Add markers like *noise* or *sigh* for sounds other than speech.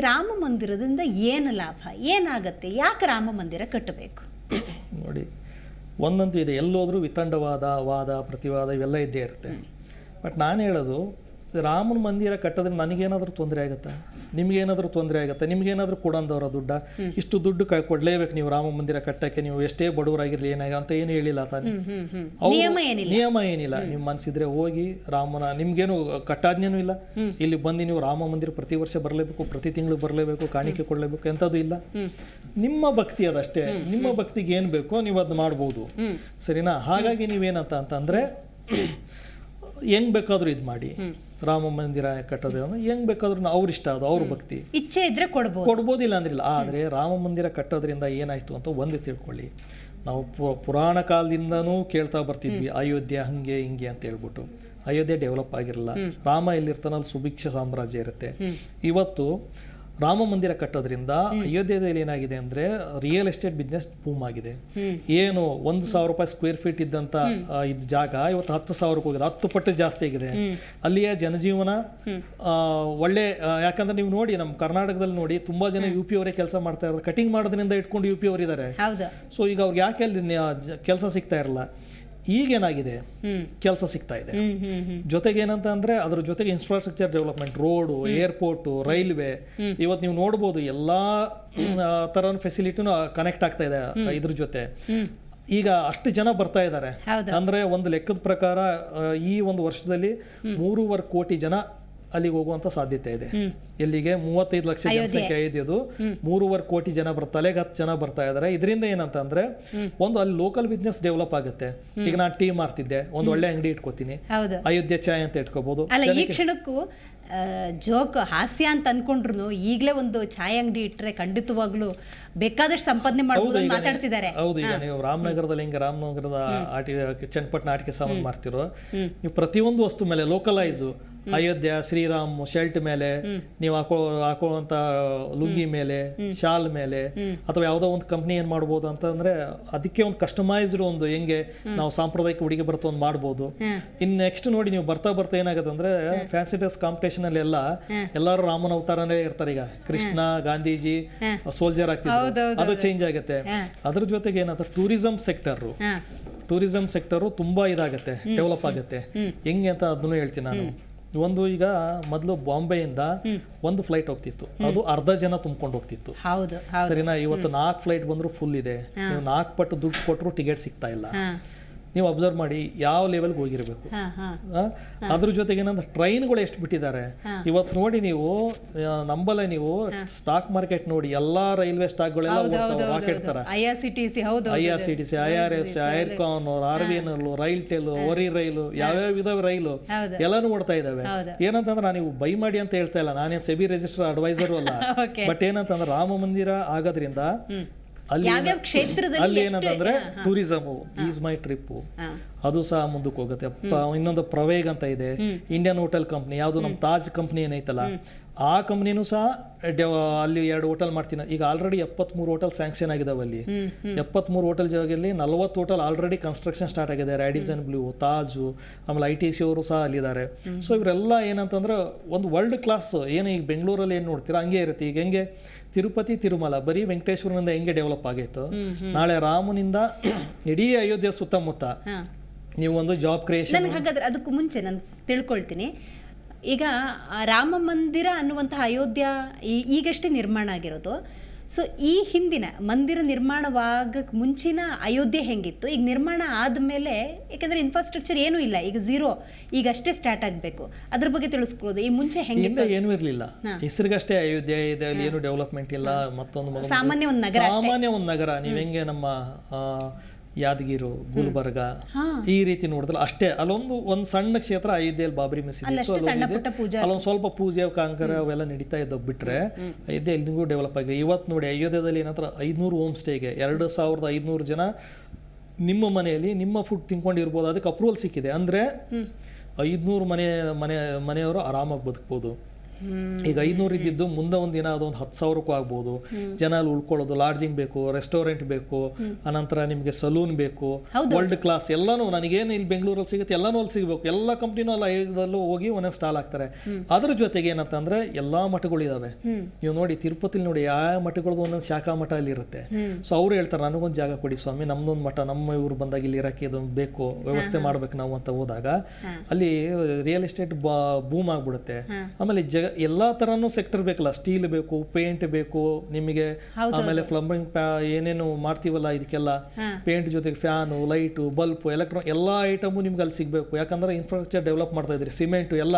ರಾಮ ಮಂದಿರದಿಂದ ಏನು ಲಾಭ? ಏನಾಗತ್ತೆ? ಯಾಕೆ ರಾಮ ಮಂದಿರ ಕಟ್ಟಬೇಕು? ನೋಡಿ ಒಂದಂತೂ ಇದೆ. ಎಲ್ಲೋದರೂ ವಿತಂಡವಾದ ವಾದ ಪ್ರತಿವಾದ ಇವೆಲ್ಲ ಇದ್ದೇ ಇರುತ್ತೆ. ಬಟ್ ನಾನು ಹೇಳೋದು ರಾಮನ ಮಂದಿರ ಕಟ್ಟೋದ್ರೆ ನನಗೇನಾದರೂ ತೊಂದರೆ ಆಗುತ್ತಾ? ನಿಮ್ಗೇನಾದರೂ ತೊಂದರೆ ಆಗುತ್ತೆ ನಿಮಗೇನಾದರೂ ಕೊಡಂದವರ ದುಡ್ಡ ಇಷ್ಟು ದುಡ್ಡು ಕ ಕೊಡಲೇಬೇಕು ನೀವು ರಾಮ ಮಂದಿರ ಕಟ್ಟಕ್ಕೆ ನೀವು ಎಷ್ಟೇ ಬಡವರಾಗಿರ್ಲಿ ಏನಾಗ ಅಂತ ಏನು ಹೇಳಿಲ್ಲ ತಾನೆ. ನಿಯಮ ಏನಿಲ್ಲ. ನಿಯಮ ಏನಿಲ್ಲ. ನಿಮ್ಮ ಮನಸ್ಸಿದ್ರೆ ಹೋಗಿ ರಾಮನ ನಿಮ್ಗೇನು ಕಟ್ಟಾಜ್ಞೆನೂ ಇಲ್ಲ. ಇಲ್ಲಿ ಬಂದು ನೀವು ರಾಮ ಮಂದಿರ ಪ್ರತಿ ವರ್ಷ ಬರಲೇಬೇಕು ಪ್ರತಿ ತಿಂಗಳು ಬರಲೇಬೇಕು ಕಾಣಿಕೆ ಕೊಡಲೇಬೇಕು ಎಂಥದ್ದು ಇಲ್ಲ. ನಿಮ್ಮ ಭಕ್ತಿ ಅದಷ್ಟೇ. ನಿಮ್ಮ ಭಕ್ತಿಗೆ ಏನು ಬೇಕೋ ನೀವು ಅದನ್ನ ಮಾಡ್ಬೋದು. ಸರಿನಾ? ಹಾಗಾಗಿ ನೀವೇನಂತ ಅಂತಂದ್ರೆ ಹೆಂಗ್ ಬೇಕಾದ್ರೂ ಇದು ಮಾಡಿ ರಾಮ ಮಂದಿರ ಕಟ್ಟೋದು ಹೆಂಗ್ ಬೇಕಾದ್ರೂ ಅವ್ರ ಇಷ್ಟ ಅದು ಅವ್ರ ಭಕ್ತಿ. ಇಚ್ಛೆ ಇದ್ರೆ ಕೊಡ್ಬೋದು. ಕೊಡ್ಬೋದಿಲ್ಲ ಅಂದ್ರಿಲ್ಲ ಆದರೆ ರಾಮ ಮಂದಿರ ಕಟ್ಟೋದ್ರಿಂದ ಏನಾಯ್ತು ಅಂತ ಒಂದು ತಿಳ್ಕೊಳ್ಳಿ. ನಾವು ಪು- ಪುರಾಣ ಕಾಲದಿಂದನೂ ಕೇಳ್ತಾ ಬರ್ತಿದ್ವಿ ಅಯೋಧ್ಯೆ ಹಂಗೆ ಹಿಂಗೆ ಅಂತ ಹೇಳ್ಬಿಟ್ಟು. ಅಯೋಧ್ಯೆ ಡೆವಲಪ್ ಆಗಿರಲ್ಲ. ರಾಮ ಎಲ್ಲಿರ್ತಾನಲ್ಲಿ ಸುಭಿಕ್ಷ ಸಾಮ್ರಾಜ್ಯ ಇರುತ್ತೆ. ಇವತ್ತು ರಾಮ ಮಂದಿರ ಕಟ್ಟೋದ್ರಿಂದ ಅಯೋಧ್ಯೆಯಲ್ಲಿ ಏನಾಗಿದೆ ಅಂದ್ರೆ ರಿಯಲ್ ಎಸ್ಟೇಟ್ ಬಿಸ್ನೆಸ್ ಬೂಮ್ ಆಗಿದೆ. ಏನು ಒಂದು ಸಾವಿರ ರೂಪಾಯಿ ಸ್ಕ್ವೇರ್ ಫೀಟ್ ಇದ್ದಂತ ಇದು ಜಾಗ ಇವತ್ತು ಹತ್ತು ಸಾವಿರಕ್ಕೆ ಹೋಗಿದೆ. ಹತ್ತು ಪಟ್ಟು ಜಾಸ್ತಿ ಆಗಿದೆ. ಅಲ್ಲಿಯ ಜನಜೀವನ ಒಳ್ಳೆ ಯಾಕಂದ್ರೆ ನೀವು ನೋಡಿ ನಮ್ಮ ಕರ್ನಾಟಕದಲ್ಲಿ ನೋಡಿ ತುಂಬಾ ಜನ ಯು ಪಿ ಅವರೇ ಕೆಲಸ ಮಾಡ್ತಾ ಇದ್ದಾರೆ ಕಟಿಂಗ್ ಮಾಡೋದ್ರಿಂದ ಇಟ್ಕೊಂಡು ಯು ಪಿ ಅವರಿದ್ದಾರೆ ಸೊ ಈಗ ಅವ್ರಿಗೆ ಯಾಕೆ ಅಲ್ಲಿ ಕೆಲಸ ಸಿಗ್ತಾ ಇರಲ್ಲ? ಈಗೇನಾಗಿದೆ? ಕೆಲಸ ಸಿಗ್ತಾ ಇದೆ. ಜೊತೆಗೆ ಏನಂತ ಅಂದ್ರೆ ಅದ್ರ ಜೊತೆಗೆ infrastructure development road airport railway ಇವತ್ತು ನೀವು ನೋಡ್ಬೋದು ಎಲ್ಲಾ ತರ ಫೆಸಿಲಿಟಿನೂ ಕನೆಕ್ಟ್ ಆಗ್ತಾ ಇದೆ ಇದ್ರ ಜೊತೆ. ಈಗ ಅಷ್ಟು ಜನ ಬರ್ತಾ ಇದ್ದಾರೆ ಅಂದ್ರೆ ಒಂದು ಲೆಕ್ಕದ ಪ್ರಕಾರ ಈ ಒಂದು ವರ್ಷದಲ್ಲಿ ಮೂರುವರೆ ಕೋಟಿ ಜನ ಅಲ್ಲಿಗೆ ಹೋಗುವಂತ ಸಾಧ್ಯತೆ ಇದೆ. ಎಲ್ಲಿಗೆ? ಮೂವತ್ತೈದು ಲಕ್ಷ ಜನಸಂಖ್ಯೆ ಐದು ಮೂರುವರೆ ಕೋಟಿ ಜನ ಬರ್ತಾ ತಲೆಗೆ ಹತ್ತು ಜನ ಬರ್ತಾ ಇದಾರೆ. ಇದರಿಂದ ಏನಂತ ಅಂದ್ರೆ ಒಂದು ಅಲ್ಲಿ ಲೋಕಲ್ ಬಿಸ್ನೆಸ್ ಡೆವಲಪ್ ಆಗುತ್ತೆ. ಈಗ ನಾನು ಟೀ ಮಾರ್ತಿದ್ದೆ ಒಂದು ಒಳ್ಳೆ ಅಂಗಡಿ ಇಟ್ಕೋತೀನಿ. ಅಯೋಧ್ಯೆ ಚಾಯ್ ಅಂತ ಇಟ್ಕೋಬಹುದು ಅಲ್ಲ ಈ ಕ್ಷಣಕ್ಕೂ ಜೋಕ್ ಹಾಸ್ಯ ಅಂತ ಅನ್ಕೊಂಡ್ರು ಈಗಲೇ ಒಂದು ಚಾಯ್ ಅಂಗಡಿ ಇಟ್ರೆ ಖಂಡಿತವಾಗ್ಲೂ ಬೇಕಾದಷ್ಟು ಸಂಪಾದನೆ ಮಾಡಬಹುದು ಮಾತಾಡ್ತಿದ್ದಾರೆ. ಹೌದು ಈಗ ನೀವು ರಾಮನಗರದಲ್ಲಿ ಹಿಂಗೆ ರಾಮನಗರದ ಆಟಿ ಚನ್ನಪಟ್ಟಣ ಆಟಿಕೆ ಸಾಮಾನು ಮಾಡ್ತಿರೋ ನೀವು ಪ್ರತಿಯೊಂದು ವಸ್ತು ಮೇಲೆ ಲೋಕಲೈಸು ಅಯೋಧ್ಯ ಶ್ರೀರಾಮ್ ಶರ್ಟ್ ಮೇಲೆ ನೀವು ಹಾಕೋ ಹಾಕೊಳ್ಳುವಂತ ಲುಂಗಿ ಮೇಲೆ ಶಾಲ್ ಮೇಲೆ ಅಥವಾ ಯಾವುದೋ ಒಂದು ಕಂಪ್ನಿ ಏನ್ ಮಾಡ್ಬೋದು ಅಂತಂದ್ರೆ ಅದಕ್ಕೆ ಒಂದು ಕಸ್ಟಮೈಸ್ಡ್ ಒಂದು ಹೆಂಗೆ ನಾವು ಸಾಂಪ್ರದಾಯಿಕ ಉಡುಗೆ ಬರ್ತಾ ಒಂದು ಮಾಡ್ಬೋದು. ಇನ್ ನೆಕ್ಸ್ಟ್ ನೋಡಿ ನೀವು ಬರ್ತಾ ಬರ್ತಾ ಏನಾಗುತ್ತೆ ಅಂದ್ರೆ ಫ್ಯಾನ್ಸಿ ಡ್ರೆಸ್ ಕಾಂಪಿಟೇಷನ್ ಅಲ್ಲಿ ಎಲ್ಲ ಎಲ್ಲರೂ ರಾಮನ ಅವತಾರನೇ ಇರ್ತಾರೆ ಈಗ. ಕೃಷ್ಣ ಗಾಂಧೀಜಿ ಸೋಲ್ಜರ್ ಆಗ್ತಿದ್ರು. ಅದು ಚೇಂಜ್ ಆಗುತ್ತೆ. ಅದ್ರ ಜೊತೆಗೆ ಏನಂತ ಟೂರಿಸಂ ಸೆಕ್ಟರ್ ಟೂರಿಸಂ ಸೆಕ್ಟರು ತುಂಬಾ ಇದಾಗುತ್ತೆ ಡೆವಲಪ್ ಆಗುತ್ತೆ. ಹೆಂಗೆ ಅಂತ ಅದನ್ನು ಹೇಳ್ತೀನಿ ನಾನು. ಒಂದು ಈಗ ಮೊದಲು ಬಾಂಬೆಯಿಂದ ಒಂದು ಫ್ಲೈಟ್ ಹೋಗ್ತಿತ್ತು. ಅದು ಅರ್ಧ ಜನ ತುಂಬ್ಕೊಂಡು ಹೋಗ್ತಿತ್ತು. ಸರಿನಾ? ಇವತ್ತು ನಾಲ್ಕು ಫ್ಲೈಟ್ ಬಂದ್ರು ಫುಲ್ ಇದೆ. ನೀವು ನಾಲ್ಕು ಪಟ್ಟು ದುಡ್ಡು ಕೊಟ್ಟರು ಟಿಕೆಟ್ ಸಿಗ್ತಾ ಇಲ್ಲ. ನೀವು ಅಬ್ಸರ್ವ್ ಮಾಡಿ ಯಾವ ಲೆವೆಲ್ಗೆ ಹೋಗಿರಬೇಕು? ಅದ್ರ ಜೊತೆಗೆ ಏನಂದ್ರೆ ಟ್ರೈನ್ಗಳು ಎಷ್ಟು ಬಿಟ್ಟಿದ್ದಾರೆ. ಇವತ್ತು ನೋಡಿ ನೀವು ನಂಬಲ್ಲೇ ನೀವು ಸ್ಟಾಕ್ ಮಾರ್ಕೆಟ್ ನೋಡಿ ಎಲ್ಲಾ ರೈಲ್ವೆ ಸ್ಟಾಕ್ಗಳೆಲ್ಲ ರಾಕೆಟ್ ತರ. I R C T C ಹೌದು I R C T C I R F C Ircon R V N RailTel ಒರಿ ರೈಲು ಯಾವ್ಯಾವ ಇದಾವೆ ರೈಲು. ಎಲ್ಲಾನು ಓಡ್ತಾ ಇದಾವೆ. ಏನಂತಂದ್ರೆ ನಾನು ನೀವು ಬೈ ಮಾಡಿ ಅಂತ ಹೇಳ್ತಾ ಇಲ್ಲ. ನಾನೇನು ಸೆಬಿ ರಿಜಿಸ್ಟರ್ ಅಡ್ವೈಸರು ಅಲ್ಲ. *laughs* ಬಟ್ ಏನಂತಂದ್ರೆ ರಾಮ ಮಂದಿರ ಆಗೋದ್ರಿಂದ ಅಲ್ಲಿ ಕ್ಷೇತ್ರದಲ್ಲಿ ಅಲ್ಲಿ ಏನಂತಂದ್ರೆ ಟೂರಿಸಮು ಈಸ್ ಮೈ ಟ್ರಿಪ್ ಹಾ. ಅದು ಸಹ ಮುಂದಕ್ಕೆ ಹೋಗುತ್ತೆ. ಇನ್ನೊಂದು ಪ್ರವೇಗ್ ಅಂತ ಇದೆ. ಇಂಡಿಯನ್ ಹೋಟೆಲ್ ಕಂಪ್ನಿ ಯಾವುದು ನಮ್ಮ ತಾಜ್ ಕಂಪ್ನಿ ಏನೈತಲ್ಲ ಆ ಕಂಪ್ನಿನೂ ಸಹ ಅಲ್ಲಿ ಎರಡು ಹೋಟೆಲ್ ಮಾಡ್ತೀನಿ. ಈಗ ಆಲ್ರೆಡಿ ಎಪ್ಪತ್ಮೂರು ಹೋಟೆಲ್ ಸ್ಯಾಂಕ್ಷನ್ ಆಗಿದಾವೆ ಅಲ್ಲಿ. ಎಪ್ಪತ್ಮೂರು ಹೋಟೆಲ್ ಜಾಗದಲ್ಲಿ ನಲವತ್ತು ಹೋಟೆಲ್ ಆಲ್ರೆಡಿ ಕನ್ಸ್ಟ್ರಕ್ಷನ್ ಸ್ಟಾರ್ಟ್ ಆಗಿದೆ. ರ್ಯಾಡಿಸನ್ ಬ್ಲೂ ತಾಜು ಆಮೇಲೆ ಐ ಟಿ ಸಿ ಅವರು ಸಹ ಅಲ್ಲಿದ್ದಾರೆ. ಸೊ ಇವರೆಲ್ಲ ಏನಂತಂದ್ರೆ ಒಂದು ವರ್ಲ್ಡ್ ಕ್ಲಾಸ್ ಏನು ಈಗ ಬೆಂಗಳೂರಲ್ಲಿ ಏನು ನೋಡ್ತೀರಾ? ಹಂಗೆ ಇರುತ್ತೆ. ಈಗ ಹೆಂಗೆ? ತಿರುಪತಿ ತಿರುಮಲ ಬರೀ ವೆಂಕಟೇಶ್ವರನಿಂದ ಹೆಂಗೆ ಡೆವಲಪ್ ಆಗೈತು ನಾಳೆ ರಾಮನಿಂದ *clears throat* ಇಡೀ ಅಯೋಧ್ಯೆ ಸುತ್ತಮುತ್ತ ನೀವು ಒಂದು ಜಾಬ್ ಕ್ರಿಯೇಷನ್ ನನಗೆ ಹಾಗಾದ್ರೆ ಅದಕ್ಕೂ ಮುಂಚೆ ನಾನು ತಿಳ್ಕೊಳ್ತೀನಿ. ಈಗ ಆ ರಾಮ ಮಂದಿರ ಅನ್ನುವಂತಹ ಅಯೋಧ್ಯ ಈ- ಈಗಷ್ಟೇ ನಿರ್ಮಾಣ ಆಗಿರೋದು. ಸೊ ಈ ಹಿಂದಿನ ಮಂದಿರ ನಿರ್ಮಾಣವಾಗಕ್ಕೆ ಮುಂಚಿನ ಅಯೋಧ್ಯೆ ಹೆಂಗಿತ್ತು? ಈಗ ನಿರ್ಮಾಣ ಆದಮೇಲೆ ಯಾಕಂದ್ರೆ ಇನ್ಫ್ರಾಸ್ಟ್ರಕ್ಚರ್ ಏನೂ ಇಲ್ಲ. ಈಗ ಝೀರೋ ಈಗ ಅಷ್ಟೇ ಸ್ಟಾರ್ಟ್ ಆಗಬೇಕು. ಅದ್ರ ಬಗ್ಗೆ ತಿಳಿಸ್ಕೊಡೋದು ಈ ಮುಂಚೆ ಹೆಂಗಿತ್ತು? ಹಿಂದೆ ಏನೂ ಇರಲಿಲ್ಲ. ಹೆಸರಿಗಷ್ಟೇ ಅಯೋಧ್ಯೆ ಇದೆ ಅಲ್ಲಿ ಏನು ಡೆವಲಪ್ಮೆಂಟ್ ಇಲ್ಲ. ಮತ್ತೊಂದು ಸಾಮಾನ್ಯ ಒಂದು ನಗರ ಸಾಮಾನ್ಯ ಒಂದು ನಗರ. ನೀವು ಹೆಂಗೆ ನಮ್ಮ ಆ, ಯಾದಗಿರು ಗುಲ್ಬರ್ಗ ಈ ರೀತಿ ನೋಡಿದ್ರೆ ಅಷ್ಟೇ. ಅಲ್ಲೊಂದು ಒಂದು ಸಣ್ಣ ಕ್ಷೇತ್ರ ಅಯೋಧ್ಯೆಯಲ್ಲಿ ಬಾಬ್ರಿ ಮಸೀದಿ ಅಲ್ಲೊಂದು ಸ್ವಲ್ಪ ಪೂಜೆ ಕಾಂಕರ ಅವೆಲ್ಲ ನಡೀತಾ ಇದ್ದವು ಬಿಟ್ರೆ ಅಯೋಧ್ಯೆ ಎಲ್ಲಿಗೂ ಡೆವಲಪ್ ಆಗಿದೆ ಇವತ್ತು ನೋಡಿ ಅಯೋಧ್ಯದಲ್ಲಿ ಏನಂತ ಐದುನೂರು ಹೋಮ್ ಸ್ಟೇಗೆ ಎರಡು ಸಾವಿರದ ಐದುನೂರು ಜನ ನಿಮ್ಮ ಮನೆಯಲ್ಲಿ ನಿಮ್ಮ ಫುಡ್ ತಿನ್ಕೊಂಡಿರ್ಬೋದು. ಅದಕ್ಕೆ ಅಪ್ರೂವಲ್ ಸಿಕ್ಕಿದೆ. ಅಂದ್ರೆ ಐದುನೂರು ಮನೆ ಮನೆ ಮನೆಯವರು ಆರಾಮಾಗಿ ಬದುಕ್ಬೋದು. ಈಗ ಐನೂರು ಇದ್ದಿದ್ದು ಮುಂದೆ ಒಂದು ದಿನ ಅದೊಂದು ಹತ್ತು ಸಾವಿರಕ್ಕೂ ಆಗ್ಬೋದು. ಜನ ಅಲ್ಲಿ ಉಳ್ಕೊಳ್ಳೋದು ಲಾಡ್ಜಿಂಗ್ ಬೇಕು ರೆಸ್ಟೋರೆಂಟ್ ಬೇಕು ಅನಂತರ ನಿಮಗೆ ಸಲೂನ್ ಬೇಕು ವರ್ಲ್ಡ್ ಕ್ಲಾಸ್ ಎಲ್ಲಾನು ನನಗೇನು ಇಲ್ಲಿ ಬೆಂಗಳೂರಲ್ಲಿ ಸಿಗುತ್ತೆ ಎಲ್ಲಾನು ಅಲ್ಲಿ ಸಿಗಬೇಕು. ಎಲ್ಲ ಕಂಪ್ನಿನೂ ಅಲ್ಲಿ ಐದಲ್ಲೂ ಹೋಗಿ ಒಂದೊಂದು ಸ್ಟಾಲ್ ಹಾಕ್ತಾರೆ. ಅದ್ರ ಜೊತೆಗೆ ಏನಂತಂದ್ರೆ ಎಲ್ಲಾ ಮಠಗಳು ಇದಾವೆ. ನೀವು ನೋಡಿ ತಿರುಪತಿಲಿ ನೋಡಿ ಯಾವ ಮಠಗಳದ್ದು ಒಂದೊಂದು ಶಾಖಾ ಮಠ ಅಲ್ಲಿ ಇರುತ್ತೆ. ಸೊ ಅವ್ರು ಹೇಳ್ತಾರೆ ನನಗೊಂದು ಜಾಗ ಕೊಡಿ ಸ್ವಾಮಿ ನಮ್ದೊಂದು ಮಠ ನಮ್ಮ ಇವ್ರು ಬಂದಾಗ ಇಲ್ಲಿ ಇರಕ್ಕೆ ಇದು ಬೇಕು ವ್ಯವಸ್ಥೆ ಮಾಡ್ಬೇಕು ನಾವು ಅಂತ ಹೋದಾಗ ಅಲ್ಲಿ ರಿಯಲ್ ಎಸ್ಟೇಟ್ ಬೂಮ್ ಆಗ್ಬಿಡುತ್ತೆ. ಆಮೇಲೆ ಜಗ ಎಲ್ಲಾ ತರನು ಸೆಕ್ಟರ್ ಬೇಕಲ್ಲ. ಸ್ಟೀಲ್ ಬೇಕು ಪೇಂಟ್ ಬೇಕು ನಿಮಗೆ ಆಮೇಲೆ ಪ್ಲಂಬಿಂಗ್ ಏನೇನು ಮಾಡ್ತೀವಲ್ಲ ಇದಕ್ಕೆಲ್ಲ ಪೇಂಟ್ ಜೊತೆಗೆ ಫ್ಯಾನು ಲೈಟು ಬಲ್ಬ್ ಎಲೆಕ್ಟ್ರಾನ್ ಎಲ್ಲಾ ಐಟಮು ನಿಮ್ಗೆ ಅಲ್ಲಿ ಸಿಗಬೇಕು. ಯಾಕಂದ್ರೆ ಇನ್ಫ್ರಾಸ್ಟ್ರಕ್ಚರ್ ಡೆವಲಪ್ ಮಾಡ್ತಾ ಇದ್ರಿ ಸಿಮೆಂಟ್ ಎಲ್ಲ.